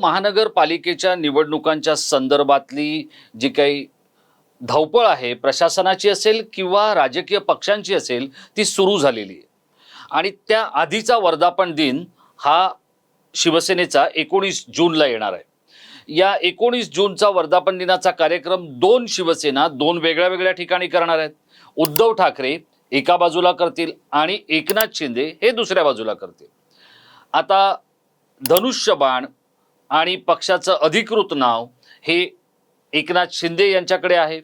महानगरपालिकेच्या निवडणुकांच्या संदर्भातली जी काही धावपळ आहे प्रशासनाची असेल किंवा राजकीय पक्षांची असेल ती सुरू झालेली आहे. आणि त्या आधीचा वर्धापन दिन हा शिवसेनेचा एकोणीस जूनला येणार आहे. या एकोणीस जूनचा वर्धापन दिनाचा कार्यक्रम दोन शिवसेना दोन वेगळ्या वेगळ्या ठिकाणी करणार आहेत. उद्धव ठाकरे एका बाजूला करतील आणि एकनाथ शिंदे हे दुसऱ्या बाजूला करतील. आता धनुष्यबाण आणि पक्षाचं अधिकृत नाव हे एकनाथ शिंदे यांच्याकडे आहे.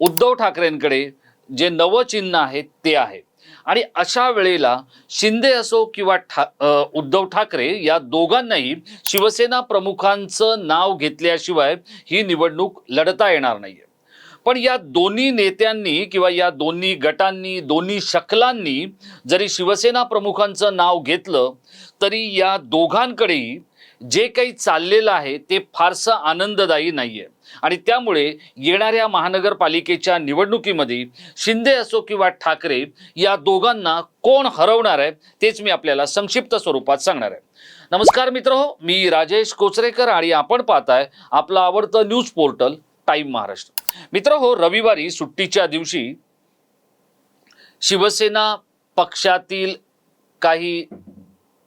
उद्धव ठाकरेंकडे जे नवं चिन्ह आहे ते आहे. आणि अशा वेळेला शिंदे असो किंवा ठा उद्धव ठाकरे या दोघांनाही शिवसेना प्रमुखांचं नाव घेतल्याशिवाय ही निवडणूक लढता येणार नाहीये. पण या दोन्ही नेत्यांनी किंवा या दोन्ही गटांनी दोन्ही शकलांनी जरी शिवसेना प्रमुखांचं नाव घेतलं तरी या दोघांकडेही जे काही चाललेलं आहे ते फारसं आनंददायी नाही आहे आणि त्यामुळे येणाऱ्या महानगरपालिकेच्या निवडणुकीमध्ये शिंदे असो किंवा ठाकरे या दोघांना कोण हरवणार आहे तेच मी आपल्याला संक्षिप्त स्वरूपात सांगणार आहे. नमस्कार मित्र हो मी राजेश कोचरेकर आणि आपण पाहताय आपलं आवडतं न्यूज पोर्टल टाईम महाराष्ट्र. मित्र हो रविवारी सुट्टीच्या दिवशी शिवसेना पक्षातील काही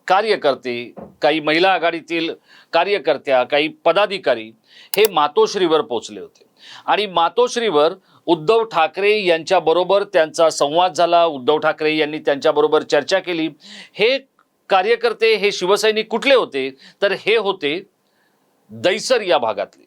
कार्यकर्ते काही महिला आघाडीतील कार्यकर्त्या काही पदाधिकारी हे मातोश्रीवर पोचले होते. आणि मातोश्रीवर उद्धव ठाकरे यांच्याबरोबर त्यांचा संवाद झाला. उद्धव ठाकरे यांनी त्यांच्याबरोबर चर्चा केली. हे कार्यकर्ते हे शिवसैनिक कुठले होते? तर हे होते दैसर या भागातले.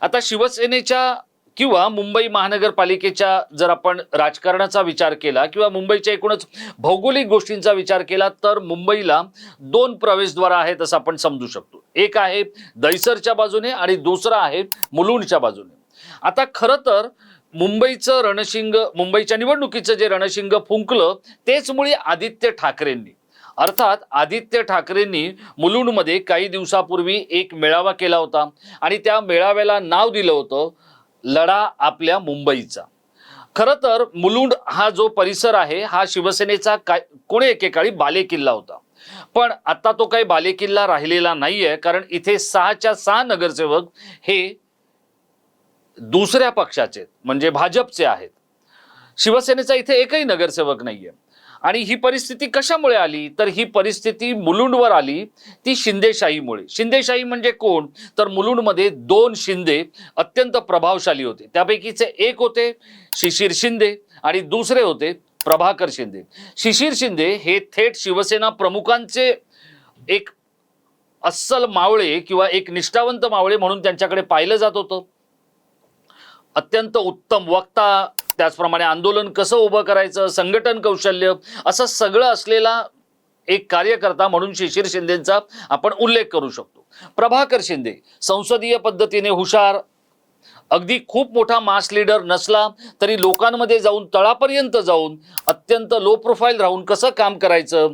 आता शिवसेनेच्या किंवा मुंबई महानगरपालिकेच्या जर आपण राजकारणाचा विचार केला किंवा मुंबईच्या एकूणच भौगोलिक गोष्टींचा विचार केला तर मुंबईला दोन प्रवेशद्वार आहेत असं आपण समजू शकतो. एक आहे दैसरच्या बाजूने आणि दुसरा आहे मुलुंडच्या बाजूने. आता खरं तर मुंबईचं रणशिंग मुंबईच्या निवडणुकीचं जे रणशिंग फुंकलं तेच मुळे आदित्य ठाकरेंनी. अर्थात आदित्य ठाकरेंनी मुलुंडमध्ये काही दिवसापूर्वी एक मेळावा केला होता आणि त्या मेळाव्याला नाव दिलं होतं लढा आपल्या मुंबईचा. खरं तर मुलुंड हा जो परिसर आहे हा शिवसेनेचा काय कोणी एकेकाळी बालेकिल्ला होता. पण आता तो काही बालेकिल्ला राहिलेला नाहीये कारण इथे सहाच्या सहा नगरसेवक हे दुसऱ्या पक्षाचे आहेत, म्हणजे भाजपचे आहेत. शिवसेनेचा इथे एकही नगरसेवक नाहीये. आणि ही परिस्थिती कशामुळे आली? तर ही परिस्थिती मुलुंडवर आली ती शिंदेशाहीमुळे. शिंदेशाही म्हणजे कोण? तर मुलुंडमध्ये दोन शिंदे अत्यंत प्रभावशाली होते. त्यापैकीचे एक होते शिशिर शिंदे आणि दुसरे होते प्रभाकर शिंदे. शिशिर शिंदे हे थेट शिवसेना प्रमुखांचे एक अस्सल मावळे किंवा एक निष्ठावंत मावळे म्हणून त्यांच्याकडे पाहिलं जात होतं. अत्यंत उत्तम वक्ता त्याचप्रमाणे आंदोलन कसं उभं करायचं संघटन कौशल्य असं सगळं असलेला एक कार्यकर्ता म्हणून शिशिर शिंदेचा आपण उल्लेख करू शकतो. प्रभाकर शिंदे संसदीय पद्धतीने हुशार अगदी खूप मोठा मास लीडर नसला तरी लोकांमध्ये जाऊन तळापर्यंत जाऊन अत्यंत लो प्रोफाईल राहून कसं काम करायचं?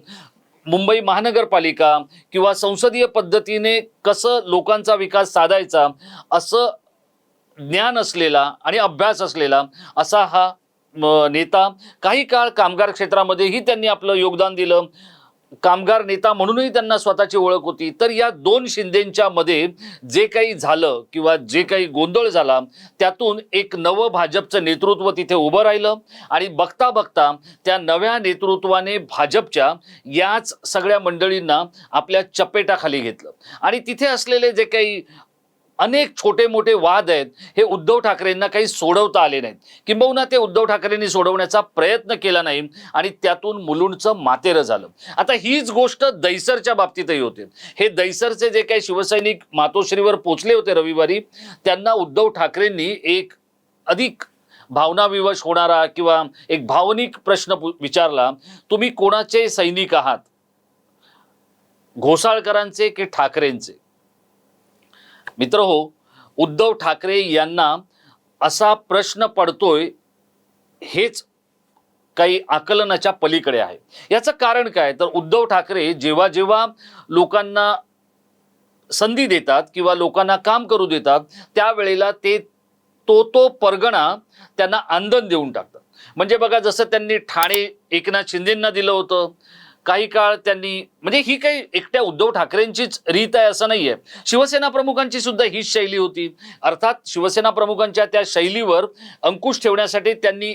मुंबई महानगरपालिका किंवा संसदीय पद्धतीने कसं लोकांचा विकास साधायचा? असं ज्ञान असलेला आणि अभ्यास असलेला असा हा म, नेता काही काळ कामगार क्षेत्रामध्येही त्यांनी आपलं योगदान दिलं. कामगार नेता म्हणूनही त्यांना स्वतःची ओळख होती. तर या दोन शिंदेच्या मध्ये जे काही झालं किंवा जे काही गोंधळ झाला त्यातून एक नवं भाजपचं नेतृत्व तिथे उभं राहिलं आणि बघता बघता त्या नव्या नेतृत्वाने भाजपच्या याच सगळ्या मंडळींना आपल्या चपेटाखाली घेतलं. आणि तिथे असलेले जे काही अनेक छोटे मोठे वाद आहेत. हे उद्धव ठाकरेंना काही सोडवता आले नाहीत. किंबहुना ते उद्धव ठाकरेंनी सोडवण्याचा प्रयत्न केला नाही आणि त्यातून मुलुंडचं मातेरं झालं. आता हीच गोष्ट दैसरच्या बाबतीतही होते. हे दैसरचे जे काही शिवसैनिक मातोश्रीवर पोचले होते रविवारी त्यांना उद्धव ठाकरेंनी एक अधिक भावनाविवश होणारा किंवा एक भावनिक प्रश्न पु- विचारला तुम्ही कोणाचे सैनिक आहात? घोसाळकरांचे की ठाकरेंचे? मित्र हो उद्धव ठाकरे यांना असा प्रश्न पडतोय हेच काही आकलनाच्या पलीकडे आहे. याचं कारण काय? तर उद्धव ठाकरे जेव्हा जेव्हा लोकांना संधी देतात किंवा लोकांना काम करू देतात त्यावेळेला ते तो तो परगणा त्यांना आंदन देऊन टाकतात. म्हणजे बघा जसं त्यांनी ठाणे एकनाथ शिंदेंना दिलं होतं काही काळ त्यांनी म्हणजे ही काही एकट्या उद्धव ठाकरेंचीच रीत आहे असं नाहीये. शिवसेना प्रमुखांची सुद्धा हीच शैली होती. अर्थात शिवसेना प्रमुखांच्या त्या शैलीवर अंकुश ठेवण्यासाठी त्यांनी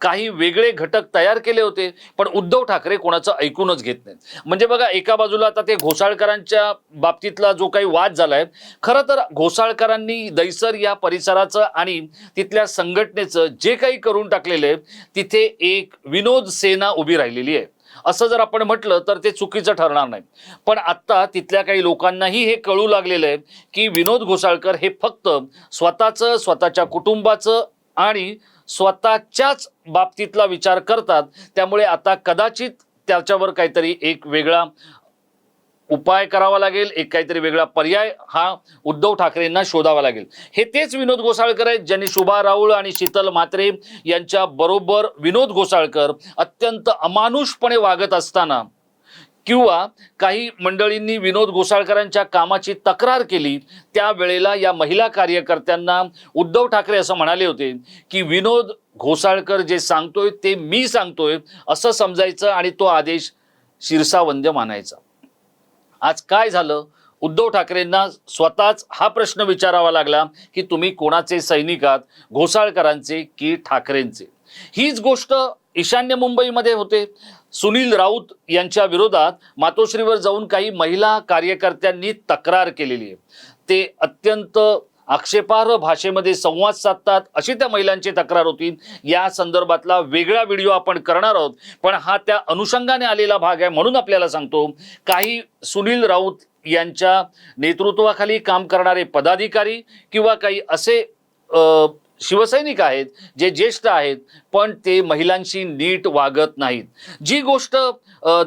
काही वेगळे घटक तयार केले होते पण उद्धव ठाकरे कोणाचं ऐकूनच घेत नाहीत. म्हणजे बघा एका बाजूला आता ते घोसाळकरांच्या बाबतीतला जो काही वाद झालाय खरं तर घोसाळकरांनी दैसर या परिसराचं आणि तिथल्या संघटनेचं जे काही करून टाकलेलं आहे तिथे एक विनोद सेना उभी राहिलेली आहे. असं जर आपण म्हटलं तर ते चुकीचं ठरणार नाही. पण आत्ता तिथल्या काही लोकांनाही हे कळू लागलेलं आहे की विनोद घोसाळकर हे फक्त स्वतःचं स्वतःच्या कुटुंबाचं आणि स्वतःच्याच बाबतीतला विचार करतात. त्यामुळे आता कदाचित त्याच्यावर काहीतरी एक वेगळा उपाय करावा लागेल एक काहीतरी वेगळा पर्याय हा उद्धव ठाकरेंना शोधावा लागेल. हे तेच विनोद घोसाळकर आहेत ज्यांनी शुभा राऊळ आणि शीतल म्हात्रे यांच्या बरोबर विनोद घोसाळकर अत्यंत अमानुषपणे वागत असताना किंवा काही मंडळींनी विनोद घोसाळकरांच्या कामाची तक्रार केली त्यावेळेला या महिला कार्यकर्त्यांना उद्धव ठाकरे असं म्हणाले होते की विनोद घोसाळकर जे सांगतोय ते मी सांगतोय असं समजायचं आणि तो आदेश शिरसावंद्य मानायचा. आज काय झालं? उद्धव ठाकरेंना स्वतःच हा प्रश्न विचारावा लागला की तुम्ही कोणाचे सैनिक आहात? घोसाळकरांचे की ठाकरेंचे? हीच गोष्ट ईशान्य मुंबईमध्ये होते. सुनील राऊत यांच्या विरोधात मातोश्रीवर जाऊन काही महिला कार्यकर्त्यांनी तक्रार केलेली आहे. ते अत्यंत आक्षेपार्ह भाषेमध्ये संवाद साधतात अशी त्या महिलांची तक्रार होती. या संदर्भातला वेगळा व्हिडिओ आपण करणार आहोत. पण हा त्या अनुषंगाने आलेला भाग आहे म्हणून आपल्याला सांगतो. काही सुनील राऊत यांच्या नेतृत्वाखाली काम करणारे पदाधिकारी किंवा काही असे शिवसैनिक आहेत जे ज्येष्ठ आहेत पण ते महिलांशी नीट वागत नाहीत. जी गोष्ट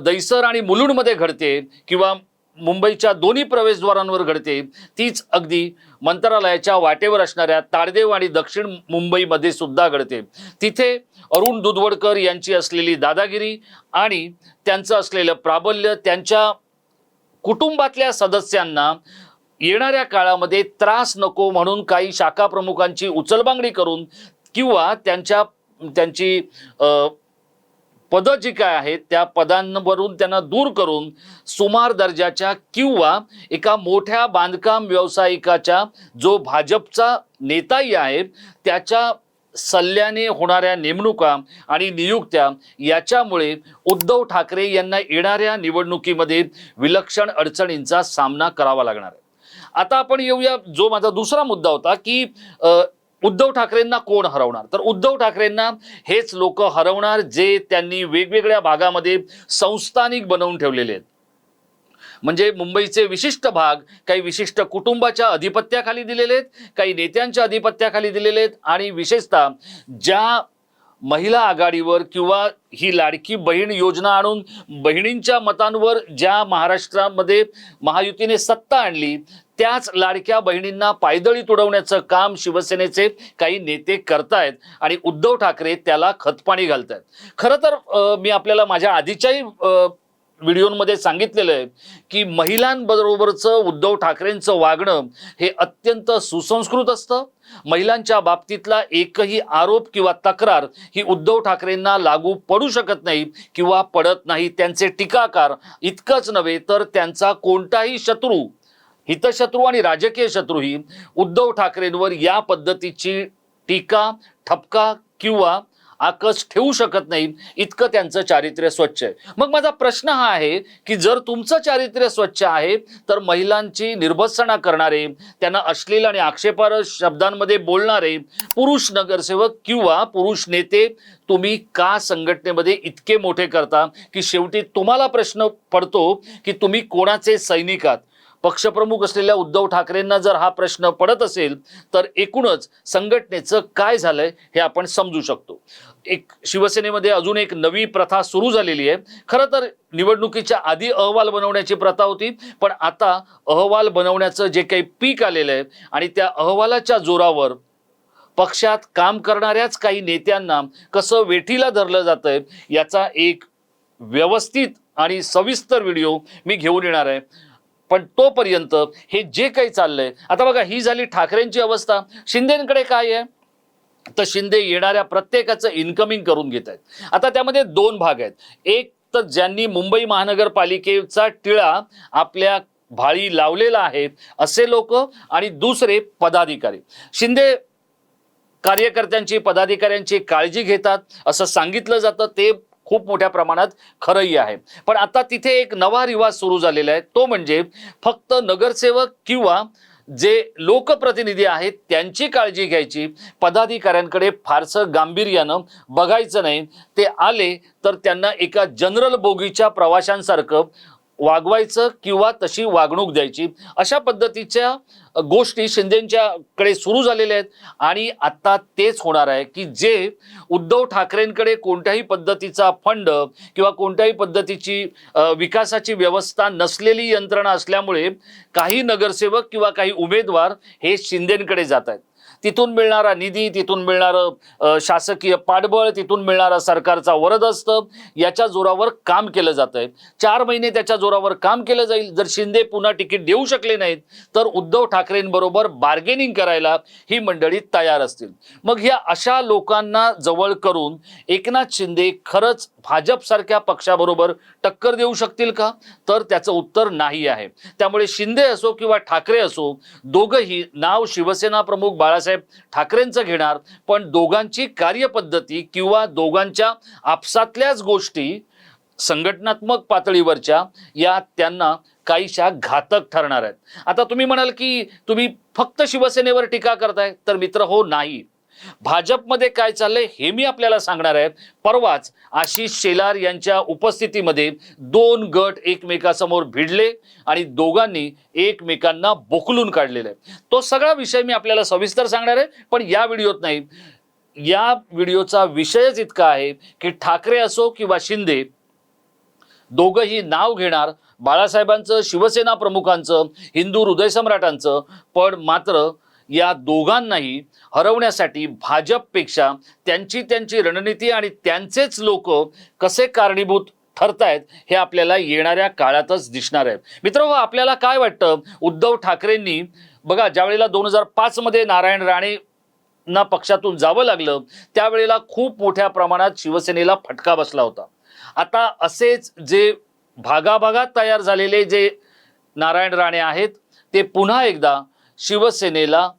दैसर आणि मुलुंडमध्ये घडते किंवा मुंबईच्या दोन्ही प्रवेशद्वारांवर घडते. तीच अगदी मंत्रालयाच्या वाटेवर असणाऱ्या ताडदेव आणि दक्षिण मुंबईमध्ये सुद्धा घडते. तिथे अरुण दुधवडकर यांची असलेली दादागिरी आणि त्यांचं असलेलं प्राबल्य त्यांच्या कुटुंबातल्या सदस्यांना येणाऱ्या काळामध्ये त्रास नको म्हणून काही शाखा प्रमुखांची उचलबांगडी करून किंवा त्यांच्या त्यांची पदं जी काय आहेत त्या पदांवरून त्यांना दूर करून सुमार दर्जाच्या किंवा एका मोठ्या बांधकाम व्यावसायिकाच्या जो भाजपचा नेताही आहे त्याच्या सल्ल्याने होणाऱ्या नेमणुका आणि नियुक्त्या याच्यामुळे उद्धव ठाकरे यांना येणाऱ्या निवडणुकीमध्ये विलक्षण अडचणींचा सामना करावा लागणार आहे. आता आपण येऊया जो माझा दुसरा मुद्दा होता की उद्धव ठाकरेंना कोण हरवणार? तर उद्धव ठाकरेंना हेच लोक हरवणार जे त्यांनी वेगवेगळ्या भागामध्ये संस्थानिक बनवून ठेवलेले आहेत. म्हणजे मुंबईचे विशिष्ट भाग काही विशिष्ट कुटुंबाच्या अधिपत्याखाली दिलेले आहेत काही नेत्यांच्या अधिपत्याखाली दिलेले आहेत आणि विशेषतः ज्या महिला आघाडीवर किंवा ही लाडकी बहीण योजना आणून बहिणींच्या मतांवर ज्या महाराष्ट्रामध्ये महायुतीने सत्ता आणली त्याच लाडक्या बहिणींना पायदळी तुडवण्याचं काम शिवसेनेचे काही नेते करतायत आणि उद्धव ठाकरे त्याला खतपाणी घालतायत. खरं तर मी आपल्याला माझ्या आधीच्याही व्हिडिओमध्ये सांगितलेलं आहे की महिलांबरोबरचं उद्धव ठाकरेंचं वागणं हे अत्यंत सुसंस्कृत असतं. महिलांच्या बाबतीतला एकही आरोप किंवा तक्रार ही उद्धव ठाकरेंना लागू पडू शकत नाही किंवा पडत नाही त्यांचे टीकाकार. इतकंच नव्हे तर त्यांचा कोणताही शत्रू हितशत्रू आणि राजकीय शत्रूही उद्धव ठाकरेंवर या पद्धतीची टीका ठपका किंवा आकस ठेवू शकत नाही. इतकं त्यांचं चारित्र्य स्वच्छ आहे. मग माझा प्रश्न हा आहे की जर तुमचं चारित्र्य स्वच्छ आहे तर महिलांची निर्भत्सना करणारे त्यांना अश्लील आणि आक्षेपार्ह शब्दांमध्ये बोलणारे पुरुष नगरसेवक किंवा पुरुष नेते तुम्ही का संघटनेमध्ये इतके मोठे करता? की शेवटी तुम्हाला प्रश्न पडतो की तुम्ही कोणाचे सैनिक आहात? पक्षप्रमुख असलेल्या उद्धव ठाकरेंना जर हा प्रश्न पडत असेल तर एकूणच संघटनेचं काय झालंय हे आपण समजू शकतो. एक शिवसेनेमध्ये अजून एक नवी प्रथा सुरू झालेली आहे. खरं तर निवडणुकीच्या आधी अहवाल बनवण्याची प्रथा होती पण आता अहवाल बनवण्याचं जे काही पीक आलेलं आहे आणि त्या अहवालाच्या जोरावर पक्षात काम करणाऱ्याच काही नेत्यांना कसं वेठीला धरलं जातंय याचा एक व्यवस्थित आणि सविस्तर व्हिडिओ मी घेऊन येणार आहे. पण तोपर्यंत हे जे काही चाललंय आता बघा ही झाली ठाकरेंची अवस्था. शिंदेकडे काय आहे? तर शिंदे येणाऱ्या प्रत्येकाचं इन्कमिंग करून घेत आहेत. आता त्यामध्ये दोन भाग आहेत. एक तर ज्यांनी मुंबई महानगरपालिकेचा टिळा आपल्या भाळी लावलेला आहे असे लोक आणि दुसरे पदाधिकारी. शिंदे कार्यकर्त्यांची पदाधिकाऱ्यांची काळजी घेतात असं सांगितलं जातं. ते खूप मोठ्या प्रमाणात खरंही आहे. पण आता तिथे एक नवा रिवाज सुरू झालेला आहे. तो म्हणजे फक्त नगरसेवक किंवा जे लोकप्रतिनिधी आहेत त्यांची काळजी घ्यायची. पदाधिकाऱ्यांकडे फारसं गांभीर्यानं बघायचं नाही. ते आले तर त्यांना एका जनरल बोगीच्या प्रवाशांसारखं वागवायचं किंवा तशी वागणूक द्यायची. अशा पद्धतीच्या गोष्टी शिंदेच्याकडे सुरू झालेल्या आहेत. आणि आता तेच होणार आहे की जे उद्धव ठाकरेंकडे कोणत्याही पद्धतीचा फंड किंवा कोणत्याही पद्धतीची विकासाची व्यवस्था नसलेली यंत्रणा असल्यामुळे काही नगरसेवक किंवा काही उमेदवार हे शिंदेकडे जात आहेत. तिथून मिळणारा निधी तिथून मिळणारं शासकीय पाठबळ तिथून मिळणारा सरकारचा वरदस्त याच्या जोरावर काम केलं जात आहे चार महिने त्याच्या जोरावर काम केलं जाईल. जर शिंदे पुन्हा तिकीट देऊ शकले नाहीत तर उद्धव ठाकरेंबरोबर बार्गेनिंग करायला ही मंडळी तयार असतील. मग ह्या अशा लोकांना जवळ करून एकनाथ शिंदे खरंच भाजपसारख्या पक्षाबरोबर टक्कर देऊ शकतील का? तर त्याचं उत्तर नाही आहे. त्यामुळे शिंदे असो किंवा ठाकरे असो दोघंही नाव शिवसेना प्रमुख बाळासाहेब ठाकरेंचं घेणार पण दोघांची कार्यपद्धती किंवा दोघांच्या आपसातल्याच गोष्टी संघटनात्मक पातळीवरच्या या त्यांना काहीशा घातक ठरणार आहेत. आता तुम्ही म्हणाल की तुम्ही फक्त शिवसेनेवर टीका करताय तर मित्र हो नाही. भाजपमध्ये काय चाललंय हे मी आपल्याला सांगणार आहे परवाच आशिष शेलार यांच्या उपस्थितीमध्ये दोन गट एकमेकासमोर भिडले आणि दोघांनी एकमेकांना बोकलून काढलेले. आहे तो सगळा विषय मी आपल्याला सविस्तर सांगणार आहे पण या व्हिडिओत नाही. या व्हिडिओचा विषयच इतका आहे की ठाकरे असो किंवा शिंदे दोघंही नाव घेणार बाळासाहेबांचं शिवसेना प्रमुखांचं हिंदू हृदयसम्राटांचं पण मात्र या दोघांनाही हरवण्यासाठी भाजपपेक्षा त्यांची त्यांची रणनीती आणि त्यांचेच लोक कसे कारणीभूत ठरतायत हे आपल्याला येणाऱ्या काळातच दिसणार आहे. मित्र आपल्याला काय वाटतं? उद्धव ठाकरेंनी बघा ज्या वेळेला दोन हजार पाचमध्ये नारायण राणे ना पक्षातून जावं लागलं त्यावेळेला खूप मोठ्या प्रमाणात शिवसेनेला फटका बसला होता. आता असेच जे भागाभागात तयार झालेले जे नारायण राणे आहेत ते पुन्हा एकदा शिवसेनेला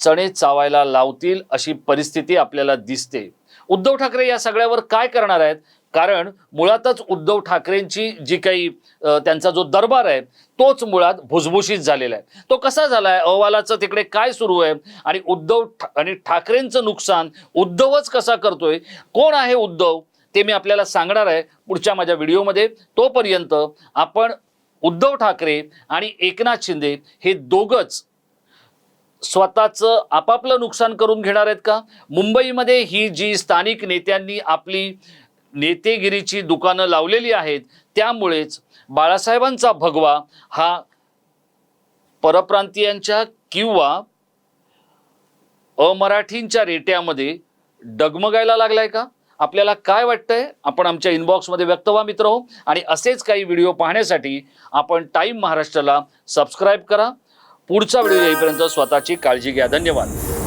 चणे चावायला लावतील अशी परिस्थिती आपल्याला दिसते. उद्धव ठाकरे या सगळ्यावर काय करणार आहेत? कारण मुळातच उद्धव ठाकरेंची जी काही त्यांचा जो दरबार आहे तोच मुळात भुसभुशीत झालेला आहे. तो कसा झाला आहे अहवालाचं तिकडे काय सुरू आहे? आणि उद्धव ठा- आणि ठाकरेंचं नुकसान उद्धवच कसा करतोय? कोण आहे उद्धव? ते मी आपल्याला सांगणार आहे पुढच्या माझ्या व्हिडिओमध्ये. तोपर्यंत आपण उद्धव ठाकरे आणि एकनाथ शिंदे हे दोघंच स्वतःचं आपापलं नुकसान करून घेणार आहेत का? मुंबईमध्ये ही जी स्थानिक नेत्यांनी आपली नेतेगिरीची दुकानं लावलेली आहेत त्यामुळेच बाळासाहेबांचा भगवा हा परप्रांतीयांच्या किंवा अमराठींच्या रेट्यामध्ये डगमगायला लागलाय का? आपल्याला काय वाटतंय? आपण आमच्या इनबॉक्समध्ये व्यक्त व्हा मित्र हो. आणि असेच काही व्हिडिओ पाहण्यासाठी आपण टाईम महाराष्ट्राला सबस्क्राईब करा. पुढचा व्हिडिओ येईपर्यंत स्वतःची काळजी घ्या. धन्यवाद.